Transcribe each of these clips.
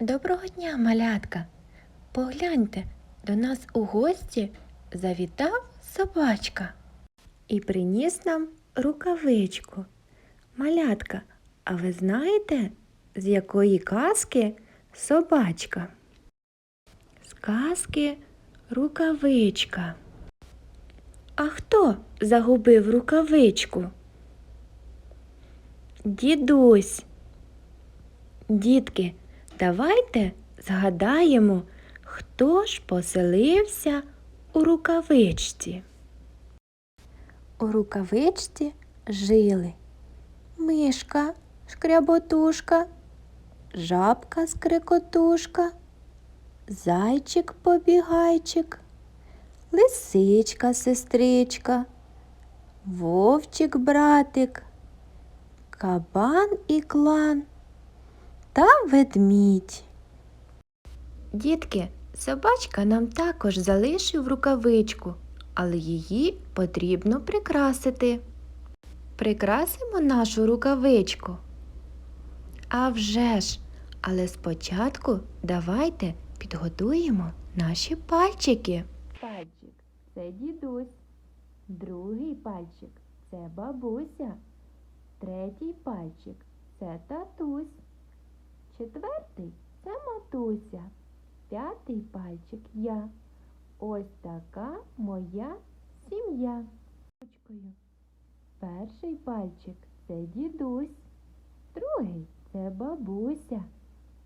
Доброго дня, малятка. Погляньте, до нас у гості завітав собачка і приніс нам рукавичку. Малятка, а ви знаєте, з якої казки собачка? З казки рукавичка. А хто загубив рукавичку? Дідусь. Дітки, давайте згадаємо, хто ж поселився у рукавичці. У рукавичці жили мишка, шкряботушка, жабка скрикотушка, зайчик побігайчик, лисичка сестричка, вовчик братик, кабан і клан та ведмідь. Дітки, собачка нам також залишив рукавичку, але її потрібно прикрасити. Прикрасимо нашу рукавичку. А вже ж, але спочатку давайте підготуємо наші пальчики. Пальчик це дідусь, другий пальчик це бабуся, третій пальчик це татусь. Четвертий це матуся, п'ятий пальчик я. Ось така моя сім'я. Перший пальчик це дідусь, другий це бабуся,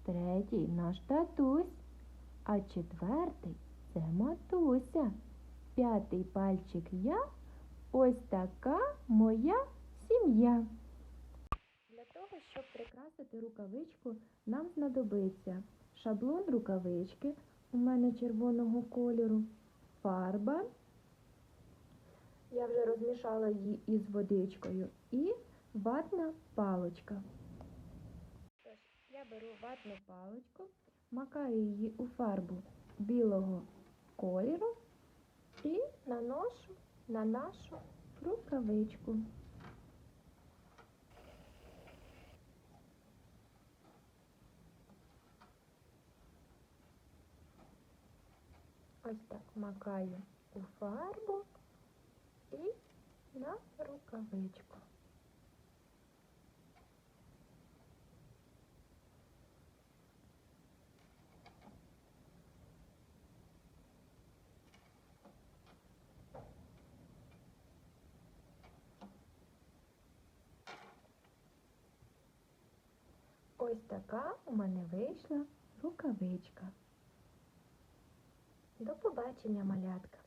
третій наш татусь, а четвертий це матуся. П'ятий пальчик я. Ось така моя сім'я. Того, щоб прикрасити рукавичку, нам знадобиться шаблон рукавички, у мене червоного кольору, фарба. Я вже розмішала її із водичкою і ватна паличка. Тож, я беру ватну паличку, макаю її у фарбу білого кольору і наношу на нашу рукавичку. Ось так макаю у фарбу і на рукавичку. Ось така у мене вийшла рукавичка. До побачення, малятка!